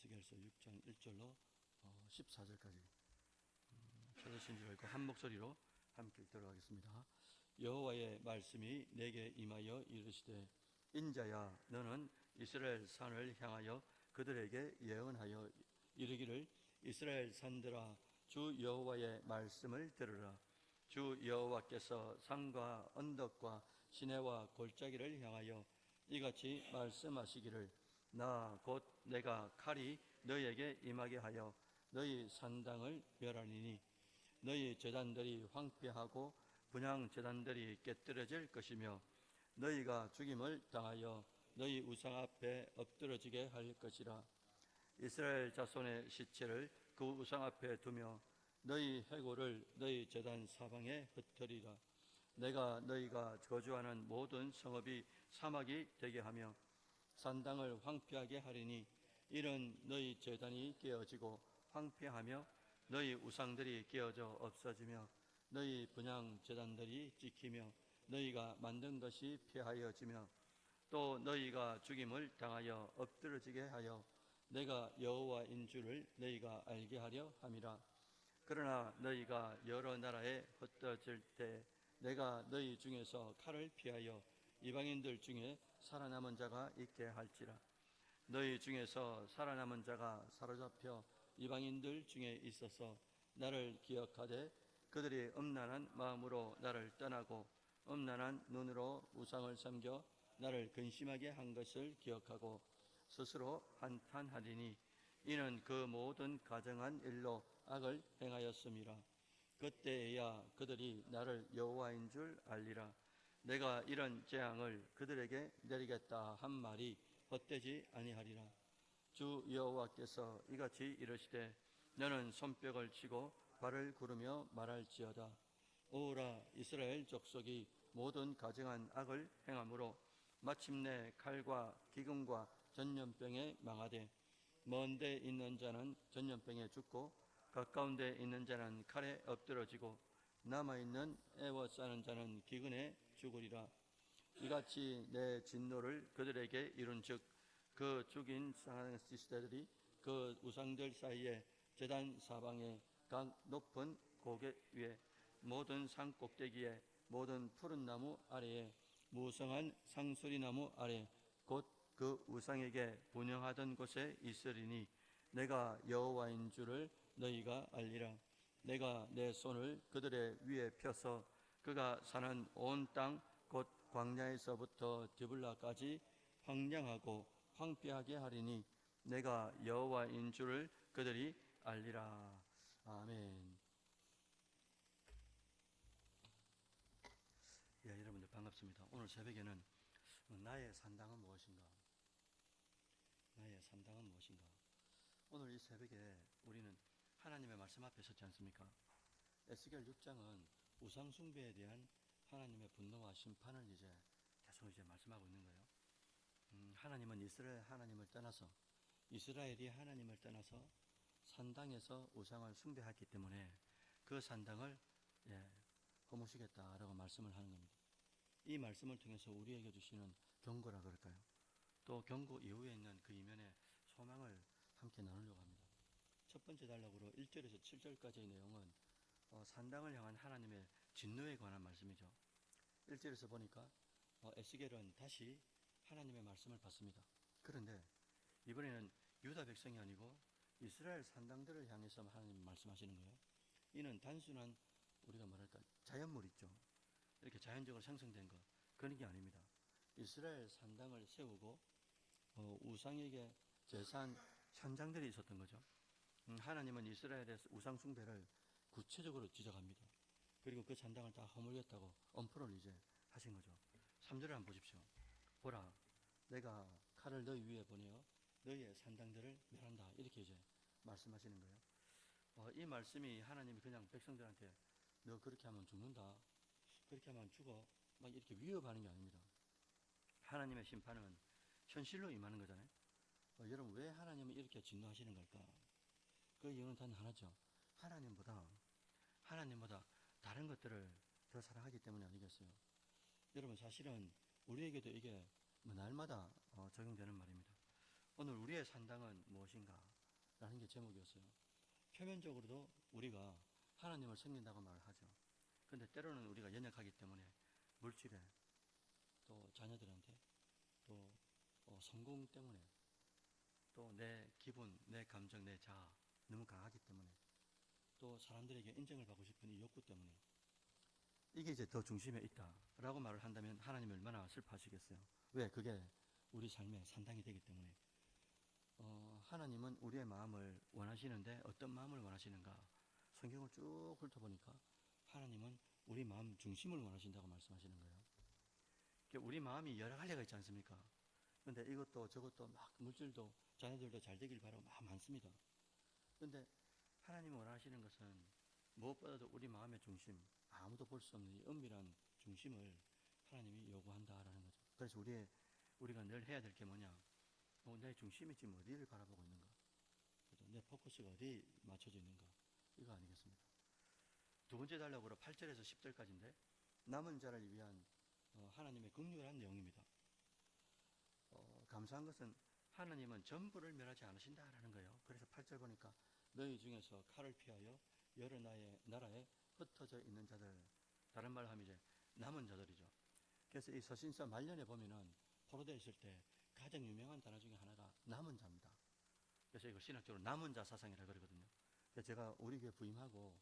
에스겔서 6장 1절로 14절까지 찾으신 줄 알고 한 목소리로 함께 들어가겠습니다. 여호와의 말씀이 내게 임하여 이르시되 인자야 너는 이스라엘 산을 향하여 그들에게 예언하여 이르기를 이스라엘 산들아 주 여호와의 말씀을 들으라 주 여호와께서 산과 언덕과 시내와 골짜기를 향하여 이같이 말씀하시기를 나 곧 내가 칼이 너희에게 임하게 하여 너희 산당을 멸하리니 너희 재단들이 황폐하고 분향 재단들이 깨뜨려질 것이며 너희가 죽임을 당하여 너희 우상 앞에 엎드러지게 할 것이라. 이스라엘 자손의 시체를 그 우상 앞에 두며 너희 해골을 너희 재단 사방에 흩으리라. 내가 너희가 거주하는 모든 성읍이 사막이 되게 하며 산당을 황폐하게 하리니 이는 너희 재단이 깨어지고 황폐하며 너희 우상들이 깨어져 없어지며 너희 분양 재단들이 지키며 너희가 만든 것이 폐하여지며 또 너희가 죽임을 당하여 엎드러지게 하여 내가 여호와인 줄을 너희가 알게 하려 함이라. 그러나 너희가 여러 나라에 흩어질 때 내가 너희 중에서 칼을 피하여 이방인들 중에 살아남은 자가 있게 할지라. 너희 중에서 살아남은 자가 사로잡혀 이방인들 중에 있어서 나를 기억하되 그들이 음란한 마음으로 나를 떠나고 음란한 눈으로 우상을 섬겨 나를 근심하게 한 것을 기억하고 스스로 한탄하리니 이는 그 모든 가정한 일로 악을 행하였음이라. 그때에야 그들이 나를 여호와인 줄 알리라 내가 이런 재앙을 그들에게 내리겠다 한 말이 헛되지 아니하리라. 주 여호와께서 이같이 이르시되 너는 손뼉을 치고 발을 구르며 말할지어다. 오라 이스라엘 족속이 모든 가정한 악을 행함으로 마침내 칼과 기근과 전염병에 망하되 먼데 있는 자는 전염병에 죽고 가까운 데 있는 자는 칼에 엎드러지고 남아 있는 애워싸는 자는 기근에 죽으리라. 이같이 내 진노를 그들에게 이룬즉 그 죽인 사나시스들이 그 우상들 사이에 재단 사방에 각 높은 고개 위에 모든 산 꼭대기에 모든 푸른 나무 아래에 무성한 상수리 나무 아래 곧 그 우상에게 분영하던 곳에 있으리니 내가 여호와인 줄을 너희가 알리라. 내가 내 손을 그들의 위에 펴서 그가 사는 온 땅 곧 광야에서부터 디블라까지 황량하고 황폐하게 하리니 내가 여호와인 줄을 그들이 알리라 아멘. 예, 여러분들 반갑습니다. 오늘 새벽에는 나의 산당은 무엇인가? 나의 산당은 무엇인가? 오늘 이 새벽에 우리는 하나님의 말씀 앞에 섰지 않습니까? 에스겔 6장은 우상 숭배에 대한 하나님의 분노와 심판을 이제 계속 이제 말씀하고 있는 거예요. 음, 하나님은 이스라엘 하나님을 떠나서 이스라엘이 하나님을 떠나서 산당에서 우상을 숭배했기 때문에 그 산당을 예, 허무시겠다라고 말씀을 하는 겁니다. 이 말씀을 통해서 우리에게 주시는 경고라 그럴까요? 또 경고 이후에 있는 그 이면의 소망을 함께 나누려고 합니다. 첫 번째 단락으로 1절에서 7절까지의 내용은 어, 산당을 향한 하나님의 진노에 관한 말씀이죠. 1절에서 보니까 어, 에스겔은 다시 하나님의 말씀을 받습니다. 그런데 이번에는 유다 백성이 아니고 이스라엘 산당들을 향해서 하나님 말씀하시는 거예요. 이는 단순한 우리가 뭐랄까 자연물 있죠. 이렇게 자연적으로 생성된 거 그런 게 아닙니다. 이스라엘 산당을 세우고 어, 우상에게 제사한 현장들이 있었던 거죠. 음, 하나님은 이스라엘의 우상 숭배를 구체적으로 지적합니다. 그리고 그 산당을 다 허물겠다고 엄포를 이제 하신 거죠. 3절을 한번 보십시오. 보라, 내가 칼을 너희 위에 보내어 너희의 산당들을 멸한다. 이렇게 이제 말씀하시는 거예요. 어, 이 말씀이 하나님이 그냥 백성들한테 너 그렇게 하면 죽는다. 그렇게 하면 죽어. 막 이렇게 위협하는 게 아닙니다. 하나님의 심판은 현실로 임하는 거잖아요. 어, 여러분, 왜 하나님은 이렇게 진노하시는 걸까? 그 이유는 단 하나죠. 하나님보다, 하나님보다 다른 것들을 더 사랑하기 때문이 아니겠어요. 여러분, 사실은 우리에게도 이게 뭐 날마다 어, 적용되는 말입니다. 오늘 우리의 산당은 무엇인가? 라는 게 제목이었어요. 표면적으로도 우리가 하나님을 섬긴다고 말을 하죠. 근데 때로는 우리가 연약하기 때문에 물질에 또 자녀들한테 또 어, 성공 때문에 또 내 기분, 내 감정, 내 자아 너무 강하기 때문에 또 사람들에게 인정을 받고 싶은 이 욕구 때문에 이게 이제 더 중심에 있다라고 말을 한다면 하나님이 얼마나 슬퍼하시겠어요. 왜? 그게 우리 삶의 산당이 되기 때문에 어, 하나님은 우리의 마음을 원하시는데 어떤 마음을 원하시는가 성경을 쭉 훑어보니까 하나님은 우리 마음 중심을 원하신다고 말씀하시는 거예요. 그러니까 우리 마음이 여러 갈래가 있지 않습니까? 근데 이것도 저것도 막 물질도 자녀들도 잘 되길 바라고 막 많습니다. 근데 하나님 원하시는 것은 무엇보다도 우리 마음의 중심, 아무도 볼 수 없는 이 은밀한 중심을 하나님이 요구한다라는 거죠. 그래서 우리 우리가 늘 해야 될 게 뭐냐? 어, 내 중심이 지금 어디를 바라보고 있는가? 내 포커스가 어디에 맞춰져 있는가? 이거 아니겠습니까? 두 번째 달락으로 8절에서 10절까지인데 남은 자를 위한 어, 하나님의 극률한 내용입니다. 어, 감사한 것은 하나님은 전부를 멸하지 않으신다라는 거예요. 그래서 8절 보니까 너희 중에서 칼을 피하여 여러 나의 나라에 흩어져 있는 자들 다른 말로 하면 이제 남은 자들이죠. 그래서 이 서신서 말년에 보면은 포로되어 있을 때 가장 유명한 단어 중에 하나가 남은 자입니다. 그래서 이걸 신학적으로 남은 자 사상이라 그러거든요. 제가 우리 교회 부임하고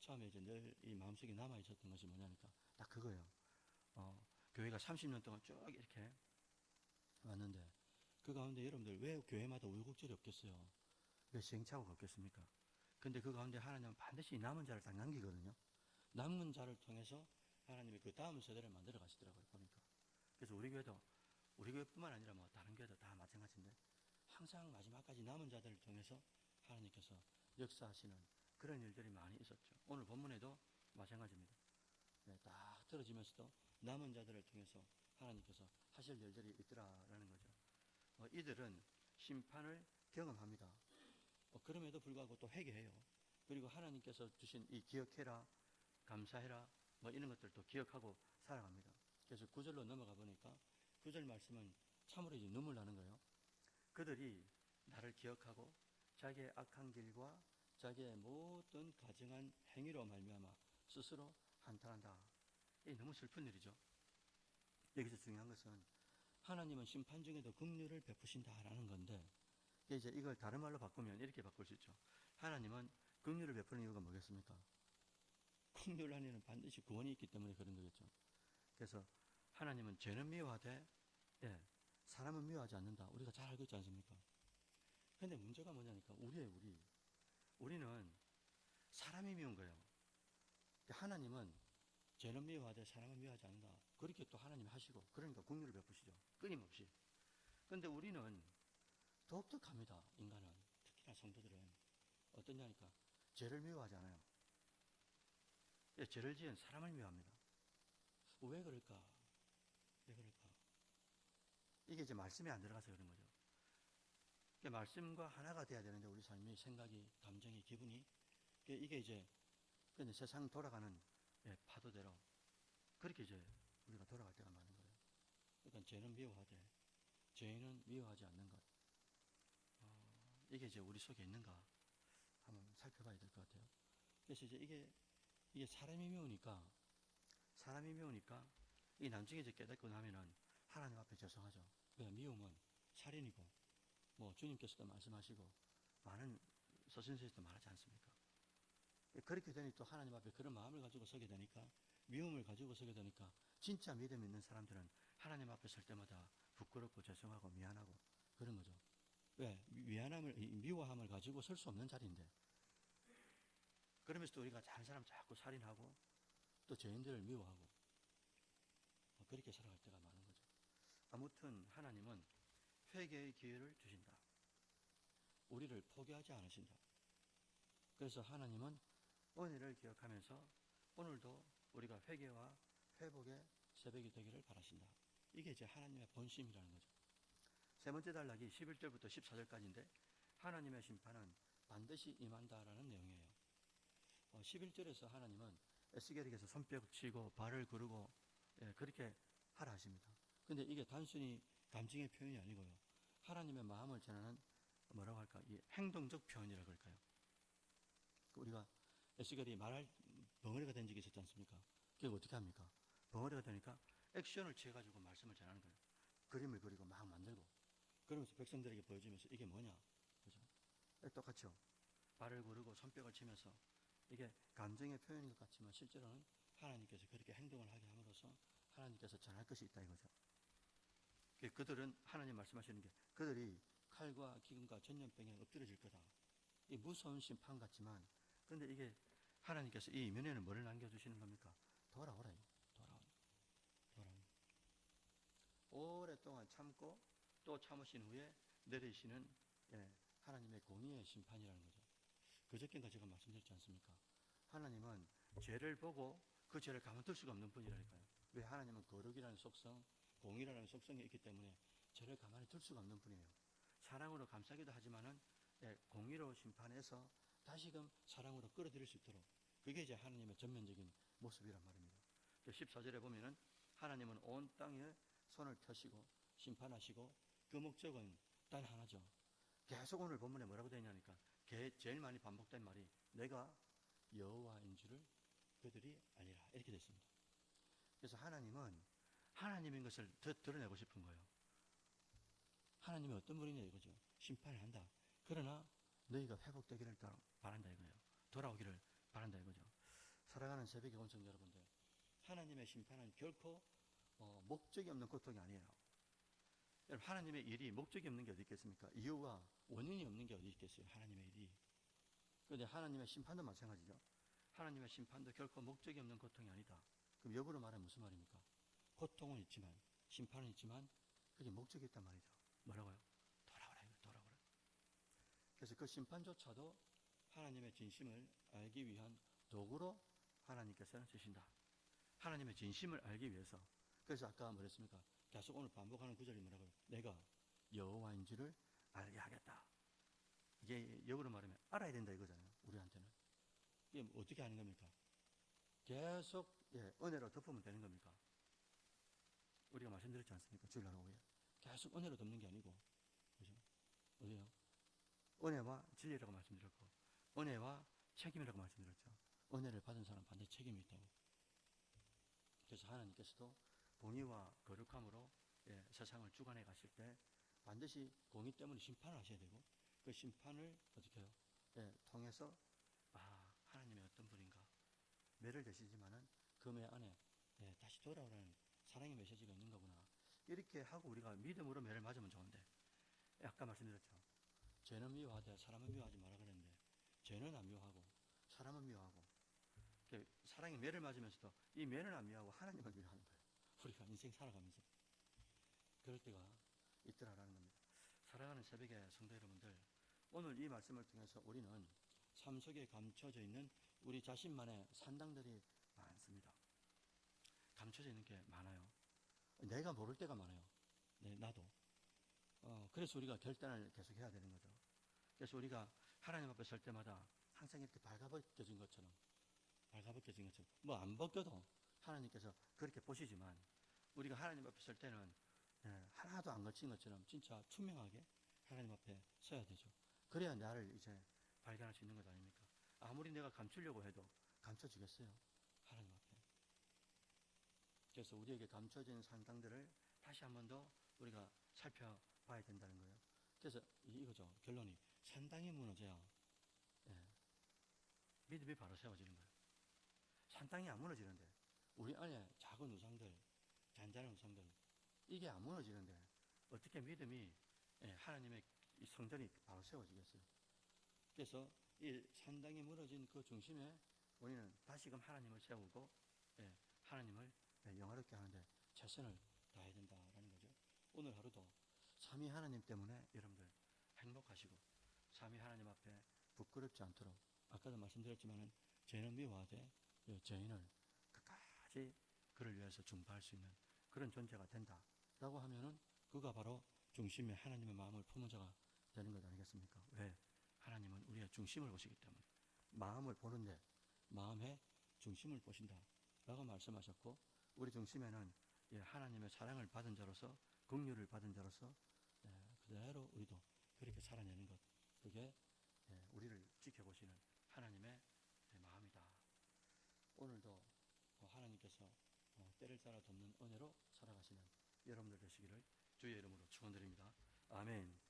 처음에 이제 늘 이 마음속에 남아 있었던 것이 뭐냐니까 딱 그거예요. 어, 교회가 30년 동안 쭉 이렇게 왔는데 그 가운데 여러분들 왜 교회마다 우여곡절이 없겠어요? 왜 시행착오가 없겠습니까? 근데 그 가운데 하나님은 반드시 남은 자를 딱 남기거든요. 남은 자를 통해서 하나님이 그 다음 세대를 만들어 가시더라고요, 보니까. 그래서 우리 교회도, 우리 교회뿐만 아니라 뭐 다른 교회도 다 마찬가지인데 항상 마지막까지 남은 자들을 통해서 하나님께서 역사하시는 그런 일들이 많이 있었죠. 오늘 본문에도 마찬가지입니다. 네, 딱 들어지면서도 남은 자들을 통해서 하나님께서 하실 일들이 있더라라는 거죠. 어, 이들은 심판을 경험합니다. 어, 그럼에도 불구하고 또 회개해요. 그리고 하나님께서 주신 이 기억해라, 감사해라, 뭐 이런 것들도 기억하고 살아갑니다. 그래서 구절로 넘어가 보니까 구절 말씀은 참으로 이제 눈물 나는 거예요. 그들이 나를 기억하고 자기의 악한 길과 자기의 모든 가증한 행위로 말미암아 스스로 한탄한다. 이 너무 슬픈 일이죠. 여기서 중요한 것은 하나님은 심판 중에도 긍휼을 베푸신다라는 건데 이제 이걸 다른 말로 바꾸면 이렇게 바꿀 수 있죠. 하나님은 긍휼을 베푸는 이유가 뭐겠습니까? 긍휼 안에는 반드시 구원이 있기 때문에 그런 거겠죠. 그래서 하나님은 죄는 미워하되 예, 사람은 미워하지 않는다. 우리가 잘 알고 있지 않습니까? 근데 문제가 뭐냐니까 우리의 우리 우리는 사람이 미운 거예요. 하나님은 죄는 미워하되 사람은 미워하지 않는다. 그렇게 또 하나님이 하시고 그러니까 긍휼을 베푸시죠. 끊임없이. 근데 우리는 독특합니다. 인간은 특히나 성도들은 어떠냐니까 죄를 미워하지 않아요. 예, 죄를 지은 사람을 미워합니다. 왜 그럴까? 왜 그럴까? 이게 이제 말씀에 안 들어가서 그런 거죠. 그러니까 말씀과 하나가 돼야 되는데 우리 삶이 생각이, 감정이, 기분이 그러니까 이게 이제 세상 돌아가는 예, 파도대로 그렇게 이제 우리가 돌아갈 때가 많은 거예요. 그러니까 죄는 미워하되 죄인은 미워하지 않는 것. 어, 이게 이제 우리 속에 있는가 한번 살펴봐야 될 것 같아요. 그래서 이제 이게 이게 사람이 미우니까 사람이 미우니까 이 나중에 이제 깨닫고 나면은 하나님 앞에 죄송하죠. 왜 미움은 살인이고 뭐 주님께서도 말씀하시고 많은 서신서에서도 말하지 않습니까? 그렇게 되니 또 하나님 앞에 그런 마음을 가지고 서게 되니까 미움을 가지고 서게 되니까 진짜 믿음 있는 사람들은 하나님 앞에 설 때마다 부끄럽고 죄송하고 미안하고 그런 거죠. 왜 미안함을 미워함을 가지고 설 수 없는 자리인데 그러면서 또 우리가 다른 사람 자꾸 살인하고 또 죄인들을 미워하고 뭐 그렇게 살아갈 때가 많은 거죠. 아무튼 하나님은 회개의 기회를 주신다. 우리를 포기하지 않으신다. 그래서 하나님은 은혜를 기억하면서 오늘도 우리가 회개와 회복의 새벽이 되기를 바라신다. 이게 이제 하나님의 본심이라는 거죠. 세 번째 단락이 11절부터 14절까지인데 하나님의 심판은 반드시 임한다라는 내용이에요. 어, 11절에서 하나님은 에스겔에게서 손뼉 치고 발을 구르고 예, 그렇게 하라 하십니다. 근데 이게 단순히 감정의 표현이 아니고요. 하나님의 마음을 전하는 뭐라고 할까? 이 행동적 표현이라고 할까요? 그 우리가 에스겔이 말할 벙어리가 된 적이 있었지 않습니까? 그게 어떻게 합니까? 벙어리가 되니까 액션을 취해가지고 말씀을 전하는 거예요. 그림을 그리고 막 만들고 그러면서 백성들에게 보여주면서 이게 뭐냐? 그죠? 예, 똑같죠. 발을 구르고 손뼉을 치면서 이게 감정의 표현인 것 같지만 실제로는 하나님께서 그렇게 행동을 하게 함으로써 하나님께서 전할 것이 있다 이거죠. 그 그들은 하나님 말씀하시는 게 그들이 칼과 기근과 전염병에 엎드려질 거다. 이 무서운 심판 같지만 근데 이게 하나님께서 이 이면에는 뭐를 남겨주시는 겁니까? 돌아오라. 돌아오라. 돌아오라. 오랫동안 참고 또 참으신 후에 내리시는 예, 하나님의 공의의 심판이라는 거죠. 그저께인가 제가 말씀드렸지 않습니까? 하나님은 죄를 보고 그 죄를 가만둘 수가 없는 분이라니까요. 왜 하나님은 거룩이라는 속성, 공의라는 속성이 있기 때문에 죄를 가만히 둘 수가 없는 분이에요. 사랑으로 감싸기도 하지만은 예, 공의로 심판해서 다시금 사랑으로 끌어들일 수 있도록 그게 이제 하나님의 전면적인 모습이란 말입니다. 14절에 보면은 하나님은 온 땅에 손을 펴시고 심판하시고 그 목적은 단 하나죠. 계속 오늘 본문에 뭐라고 게- 제일 많이 반복된 말이 내가 여호와인 줄을 그들이 알리라 이렇게 되어 있습니다. 그래서 하나님은 하나님인 것을 더 드러내고 싶은 거예요. 하나님이 어떤 분이냐 이거죠. 심판을 한다. 그러나 너희가 회복되기를 바란다 이거예요. 돌아오기를 바란다 이거죠. 사랑하는 새벽의 온성 여러분들, 하나님의 심판은 결코 어, 목적이 없는 고통이 아니에요. 하나님의 일이 목적이 없는 게 어디 있겠습니까? 이유와 원인이 없는 게 어디 있겠어요? 하나님의 일이. 그런데 하나님의 심판도 마찬가지죠. 하나님의 심판도 결코 목적이 없는 고통이 아니다. 그럼 역으로 말하면 무슨 말입니까? 고통은 있지만, 심판은 있지만, 그게 목적이 있단 말이죠. 뭐라고요? 돌아오라, 이거 돌아오라. 그래서 그 심판조차도 하나님의 진심을 알기 위한 도구로 하나님께서는 쓰신다. 하나님의 진심을 알기 위해서. 그래서 아까 뭐랬습니까? 계속 오늘 반복하는 구절이 뭐라고요? 내가 여호와인지를 알게 하겠다. 이게 역으로 말하면 알아야 된다 이거잖아요. 우리한테는. 이게 뭐 어떻게 하는 겁니까? 계속 예, 은혜로 덮으면 되는 겁니까? 우리가 말씀드렸지 않습니까? 주일날 오후에. 계속 은혜로 덮는 게 아니고. 그죠? 어디요? 은혜와 진리라고 말씀드렸고, 은혜와 책임이라고 말씀드렸죠. 은혜를 받은 사람 반드시 책임이 있다고. 그래서 하나님께서도 공의와 거룩함으로 예, 세상을 주관해 가실 때 반드시 공의 때문에 심판을 하셔야 되고 그 심판을 어떻게 해요? 예, 통해서 아 하나님의 어떤 분인가? 매를 대시지만은 그매 안에 예, 다시 돌아오라는 사랑의 메시지가 있는 거구나. 이렇게 하고 우리가 믿음으로 매를 맞으면 좋은데 예, 아까 말씀드렸죠. 죄는 미워하되 사람은 미워하지 마라 그랬는데 죄는 안 미워하고 사람은 미워하고 이렇게 사랑의 매를 맞으면서도 이 매는 안 미워하고 하나님을 미워하는 거예요 우리가 인생 살아가면서 그럴 때가 있더라라는 겁니다. 사랑하는 새벽의 성도 여러분들, 오늘 이 말씀을 통해서 우리는 삶 속에 감춰져 있는 우리 자신만의 산당들이 많습니다. 감춰져 있는 게 많아요. 내가 모를 때가 많아요. 네, 나도. 어, 그래서 우리가 결단을 계속 해야 되는 거죠. 그래서 우리가 하나님 앞에 설 때마다 항상 이렇게 발가벗겨진 것처럼, 발가벗겨진 것처럼, 뭐 안 벗겨도 하나님께서 그렇게 보시지만, 우리가 하나님 앞에 설 때는 예, 하나도 안 거친 것처럼 진짜 투명하게 하나님 앞에 서야 되죠. 그래야 나를 이제 발견할 수 있는 것 아닙니까? 아무리 내가 감추려고 해도 감춰지겠어요. 하나님 앞에. 그래서 우리에게 감춰진 상당들을 다시 한 번 더 우리가 살펴봐야 된다는 거예요. 그래서 이- 이거죠. 결론이 산당이 무너져야 예, 믿음이 바로 세워지는 거예요. 산당이 안 무너지는데 우리 안에 작은 우상들, 잔잔한 우상들 이게 안 무너지는데 어떻게 믿음이 예, 하나님의 이 성전이 바로 세워지겠어요? 그래서 이 산당이 무너진 그 중심에 우리는 다시금 하나님을 세우고 예, 하나님을 예, 영화롭게 하는데 최선을 다해야 된다라는 거죠. 오늘 하루도 삼위 하나님 때문에 여러분들 행복하시고 삼위 하나님 앞에 부끄럽지 않도록 아까도 말씀드렸지만은 죄는 미워하되 이 죄인을 끝까지 그를 위해서 중보할 수 있는 그런 존재가 된다라고 하면은 그가 바로 중심에 하나님의 마음을 품은 자가 되는 것 아니겠습니까? 왜? 하나님은 우리의 중심을 보시기 때문에 마음을 보는데 마음의 중심을 보신다라고 말씀하셨고 우리 중심에는 예, 하나님의 사랑을 받은 자로서 긍휼을 받은 자로서 예, 그대로 우리도 그렇게 살아내는 것 그게 예, 우리를 지켜보시는 하나님의 예, 마음이다. 오늘도 어, 하나님께서 어, 때를 따라 돕는 은혜로 살아가시는 여러분들 되시기를 주의 이름으로 축원드립니다. 아멘.